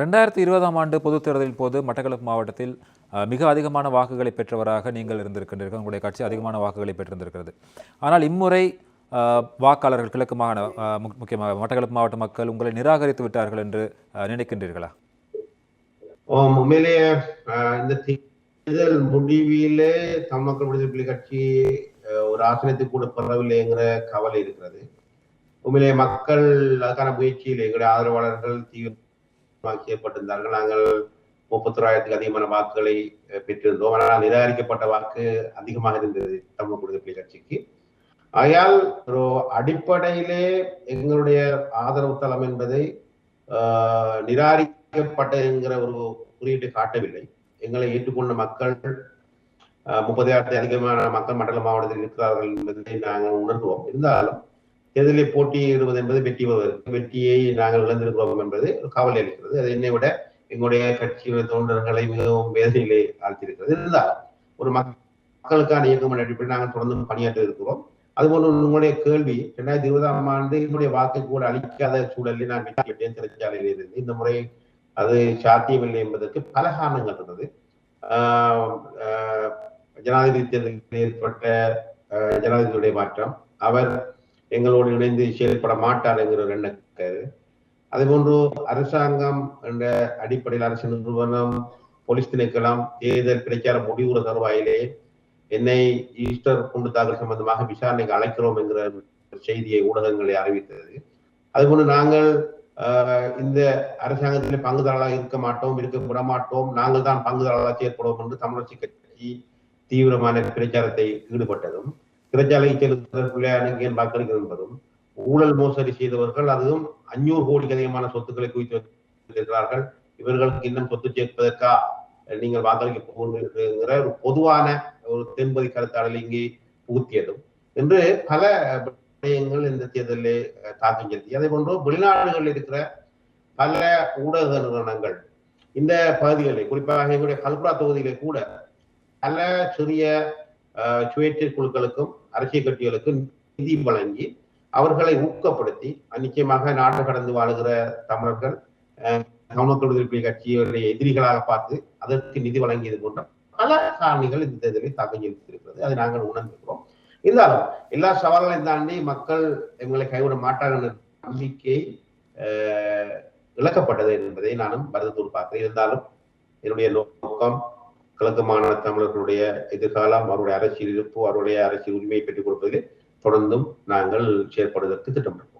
ரெண்டாயிரத்தி இருபதாம் ஆண்டு பொதுத் தேர்தலின் போது மட்டக்களப்பு மாவட்டத்தில் மிக அதிகமான வாக்குகளை பெற்றவராக நீங்கள் இருந்திருக்கின்றீர்கள். உங்களுடைய கட்சி அதிகமான வாக்குகளை பெற்றிருந்திருக்கிறது. ஆனால் இம்முறை அஹ், வாக்காளர்கள் கிழக்கு மாகாண முக்கியமாக மட்டக்களப்பு மாவட்ட மக்கள் உங்களை நிராகரித்து விட்டார்கள் என்று நினைக்கின்றீர்களா? உண்மையிலேயே இந்த தேர்தல் முடிவிலே தமிழ் மக்கள் விடுதலை கட்சி ஒரு ஆசனத்தை கூட பெறவில்லைங்கிற கவலை இருக்கிறது. உண்மையிலே மக்கள் அதுக்கான முயற்சியில் எங்களுடைய ஆதரவாளர்கள் தீவிர செய்யப்பட்டிருந்தார்கள் நாங்கள் முப்பத்தொராயிரத்துக்கு அதிகமான வாக்குகளை பெற்றிருந்தோம். ஆனால் நிராகரிக்கப்பட்ட வாக்கு அதிகமாக இருந்தது தமிழ் மக்கள் கட்சிக்கு. ஆகையால் ஒரு அடிப்படையிலே எங்களுடைய ஆதரவு தளம் என்பதை ஆஹ், நிராகரிக்கப்பட்டதுங்கிற ஒரு குறியீட்டு காட்டவில்லை. எங்களை ஏற்றுக்கொண்ட மக்கள் ஆஹ், முப்பதாயிரத்தி அதிகமான மக்கள் மண்டல மாவட்டத்தில் இருக்கிறார்கள் என்பதை நாங்கள் உணர்வோம் இருந்தாலும் எதிலே போட்டியிடுவது என்பது வெற்றி பெறுவதற்கு வெற்றியை நாங்கள் இழந்திருக்கிறோம் என்பது ஒரு கவலை அளிக்கிறது. அது என்னை விட எங்களுடைய கட்சியின் தொண்டர்களை மிகவும் வேதனையிலே ஆழ்த்தியிருக்கிறது. இருந்தாலும் ஒரு மக்களுக்கான இயக்கம் அடிப்படையில் நாங்கள் தொடர்ந்து பணியாற்றி இருக்கிறோம். அதுபோல உங்களுடைய கேள்வி இரண்டாயிரத்தி இருபதாம் ஆண்டு என்னுடைய வாக்கை கூட அளிக்காத சூழலில் நான் வெற்றி பெற்றேன் சிறைச்சாலையில் இருந்து இந்த முறை அது சாத்தியமில்லை என்பதற்கு பல காரணங்கள் இருந்தது. ஆஹ் ஆஹ் ஜனாதிபதி தேர்தலில் ஏற்பட்ட ஜனாதிபதியுடைய மாற்றம் அவர் எங்களோடு இணைந்து செயல்பட மாட்டார் என்கிற ஒரு எண்ணக்கரு அதேபோன்று அரசாங்கம் என்ற அடிப்படையில் அரசு நிறுவனம் போலீஸ் திணைக்கலாம் தேர்தல் பிரச்சார முடிவுற தருவாயிலே என்னை ஈஸ்டர் குண்டு தாக்கல் சம்பந்தமாக விசாரணைக்கு அழைக்கிறோம் என்கிற செய்தியை ஊடகங்களை அறிவித்தது. அதுபோன்று நாங்கள் இந்த அரசாங்கத்தில் பங்குதாரர்களாக இருக்க மாட்டோம் இருக்க விட மாட்டோம். நாங்கள் தான் பங்குதாரர்களாக செயற்படுவோம் என்று தமிழர் கட்சி தீவிரமான பிரச்சாரத்தை ஈடுபட்டதும். சிறைச்சாலை செல்வதற்குள்ளே அணுகிய வாக்களிக்கிறது என்பதும் ஊழல் மோசடி செய்தவர்கள் அதுவும் அஞ்சூறு கோடிக்கு அதிகமான சொத்துக்களை குவித்து வைத்திருக்கிறார்கள். இவர்களுக்கு இன்னும் சொத்து சேர்ப்பதற்கா நீங்கள் வாக்களிக்க போகிற ஒரு பொதுவான ஒரு தென்பதி கருத்தாடல் இங்கே புகுத்தியதும். என்று பல விடயங்கள் இந்த தேர்தலிலே தாக்கம் செலுத்தி. அதே போன்று வெளிநாடுகளில் இருக்கிற பல ஊடக நிறுவனங்கள் இந்த பகுதிகளில் குறிப்பாக எங்களுடைய கல்புரா தொகுதியிலே கூட பல சிறிய சுயேட்சை குழுக்களுக்கும் அரசியல் கட்சிகளுக்கும் நிதி வழங்கி அவர்களை ஊக்கப்படுத்தி நிச்சயமாக நாடு கடந்து வாழுகிற தமிழர்கள் அஹ், தமிழ் விடுதலை கட்சியுடைய எதிரிகளாக பார்த்து அதற்கு நிதி வழங்கியது போன்ற பல காரணிகள் இந்த தேர்தலில் தாக்கம் செலுத்தியிருக்கிறது அதை நாங்கள் உணர்ந்திருக்கிறோம். இருந்தாலும் எல்லா சவால்களையும் தாண்டி மக்கள் எங்களை கைவிட மாட்டார்கள் நம்பிக்கை அஹ், இழக்கப்பட்டது என்பதை நானும் வருத்தத்தோடு பார்க்கிறேன். இருந்தாலும் என்னுடைய நோக்கம் கிழக்கு மாநில தமிழர்களுடைய எதிர்காலம் அவருடைய அரசியல் இருப்பு அவருடைய அரசியல் உரிமையை பெற்றுக் கொடுப்பதில் தொடர்ந்தும் நாங்கள் செயற்படுவதற்கு திட்டமிட்டோம்